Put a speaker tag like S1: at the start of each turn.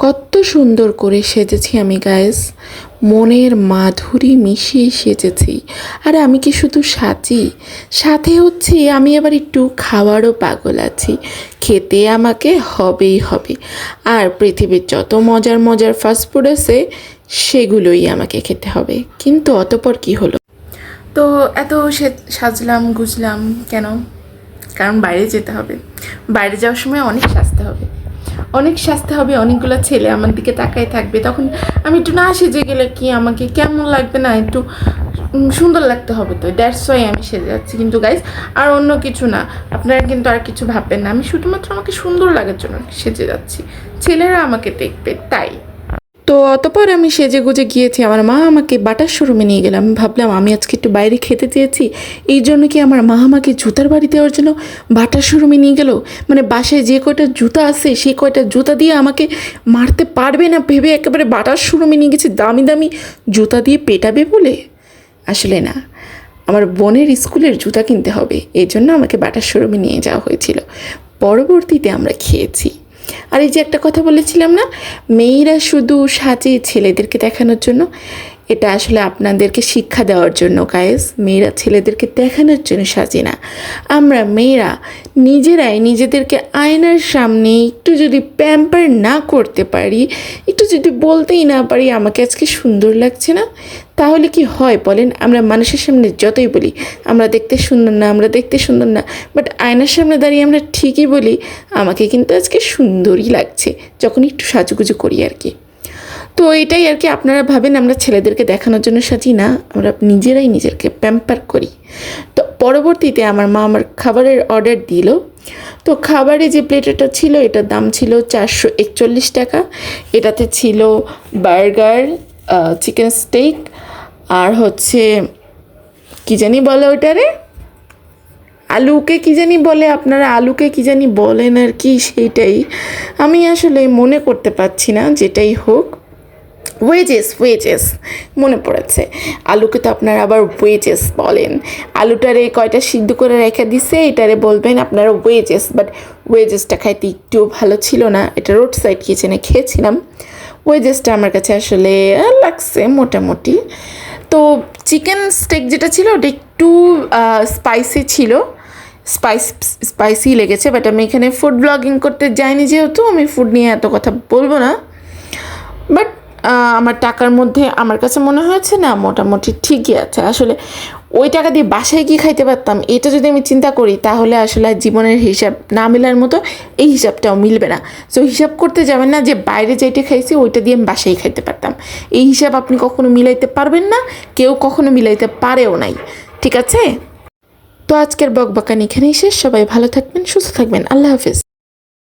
S1: কত সুন্দর করে সেজেছি আমি গায়েস মনের মাধুরী মিশিয়ে সেজেছি। আর আমি কি শুধু সাজি? সাথে হচ্ছে আমি আবার একটু খাওয়ারও পাগল আছি। খেতে আমাকে হবেই হবে। আর পৃথিবীর যত মজার মজার ফাস্টফুড আছে, সেগুলোই আমাকে খেতে হবে। কিন্তু অতপর কি হলো? তো এত সাজলাম, গুজলাম কেন? কারণ বাইরে যেতে হবে। বাইরে যাওয়ার সময় অনেক সাজতে হবে। অনেক সাজতে হবে, অনেকগুলো ছেলে আমার দিকে তাকাই থাকবে। তখন আমি একটু না সেজে গেলে কি আমাকে কেমন লাগবে না, একটু সুন্দর লাগতে হবে তো দ্যাটস ওয়াই আমি সেজে যাচ্ছি। কিন্তু গাইজ আর অন্য কিছু না, আপনারা কিন্তু আর কিছু ভাববেন না। আমি শুধুমাত্র আমাকে সুন্দর লাগার জন্য সেজে যাচ্ছি। ছেলেরা আমাকে দেখবে, তাই। তো অতপর আমি সেজে গুজে গিয়েছি। আমার মা আমাকে বাটার শোরুমে নিয়ে গেলাম ভাবলাম, আমি আজকে একটু বাইরে খেতে চেয়েছি। এই জন্য কি আমার মা আমাকে জুতার বাড়ি দেওয়ার জন্য বাটার শোরুমে নিয়ে গেল? মানে বাসায় যে কয়টা জুতা আছে, সেই কয়টা জুতা দিয়ে আমাকে মারতে পারবে না ভেবে একেবারে বাটার শোরুমে নিয়ে গেছে। দামি দামি জুতা দিয়ে পেটাবে বলে? আসলে না। আমার বোনের স্কুলের জুতা কিনতে হবে। এই জন্য আমাকে বাটার শোরুমে নিয়ে যাওয়া হয়েছিল। পরবর্তীতে আমরা খেয়েছি। আর এই যে একটা কথা বলেছিলাম না, মেয়েরা শুধু সাজে ছেলেদেরকে দেখানোর জন্য, এটা আসলে আপনাদেরকে শিক্ষা দেওয়ার জন্য গায়েস মেয়েরা ছেলেদেরকে দেখানোর জন্য সাজে না। আমরা মেয়েরা নিজেরাই নিজেদেরকে আয়নার সামনে একটু যদি প্যাম্পার না করতে পারি, একটু যদি বলতেই না পারি, আমাকে আজকে সুন্দর লাগছে না, তাহলে কি হয় বলেন? আমরা মানুষের সামনে যতই বলি, আমরা দেখতে সুন্দর না, আমরা দেখতে সুন্দর না বাট আয়নার সামনে দাঁড়িয়ে আমরা ঠিকই বলি, আমাকে কিন্তু আজকে সুন্দরই লাগছে, যখন একটু সাজুগুজু করি আর কি। তো এটাই আর কি আপনারা ভাবেন, আমরা ছেলেদেরকে দেখানোর জন্য সাজি না, আমরা নিজেরাই নিজেকে প্যাম্পার করি। তো পরবর্তীতে আমার মা আমার খাবারের অর্ডার দিল। তো খাবারে যে প্লেটটা ছিল, এটার দাম ছিল চারশো একচল্লিশ টাকা। এটাতে ছিল বার্গার চিকেন স্টেক আর হচ্ছে, কি জানি বলে ওটারে আলুকে কি জানি বলে, আপনারা আলুকে কি জানি বলেন আর কি, সেইটাই। আমি আসলে মনে করতে পারছি না, যেটাই হোক। ওয়েজেস ওয়েজেস মনে পড়েছে। আলুকে তো আপনারা আবার ওয়েজেস বলেন। আলুটারে কয়টা সিদ্ধ করে রেখে দিছে, এটারে বলবেন আপনারা ওয়েজেস বাট ওয়েজেসটা খাইতে একটুও ভালো ছিল না। এটা রোড সাইড কিচেনে খেয়েছিলাম। ওয়েজেসটা আমার কাছে আসলে লাগছে মোটামুটি। তো চিকেন স্টেক যেটা ছিল, ওটা একটু স্পাইসি ছিল। স্পাইস স্পাইসি লেগেছে বাট আমি এখানে ফুড ব্লগিং করতে যাইনি যেহেতু, আমি ফুড নিয়ে এত কথা বলব না। বাট আমার টাকার মধ্যে আমার কাছে মনে হয়েছে, না, মোটামুটি ঠিকই আছে। আসলে ওই টাকা দিয়ে বাসায় গিয়ে খাইতে পারতাম, এটা যদি আমি চিন্তা করি, তাহলে আসলে জীবনের হিসাব না মেলার মতো এই হিসাবটাও মিলবে না। সো হিসাব করতে যাবেন না যে, বাইরে যেটা খাইছি, ওইটা দিয়ে আমি বাসায় খাইতে পারতাম। এই হিসাব আপনি কখনো মিলাইতে পারবেন না, কেউ কখনো মিলাইতে পারেও নাই। ঠিক আছে? তো আজকের বকবাকান এখানেই শেষ। সবাই ভালো থাকবেন, সুস্থ থাকবেন। আল্লাহ হাফিজ।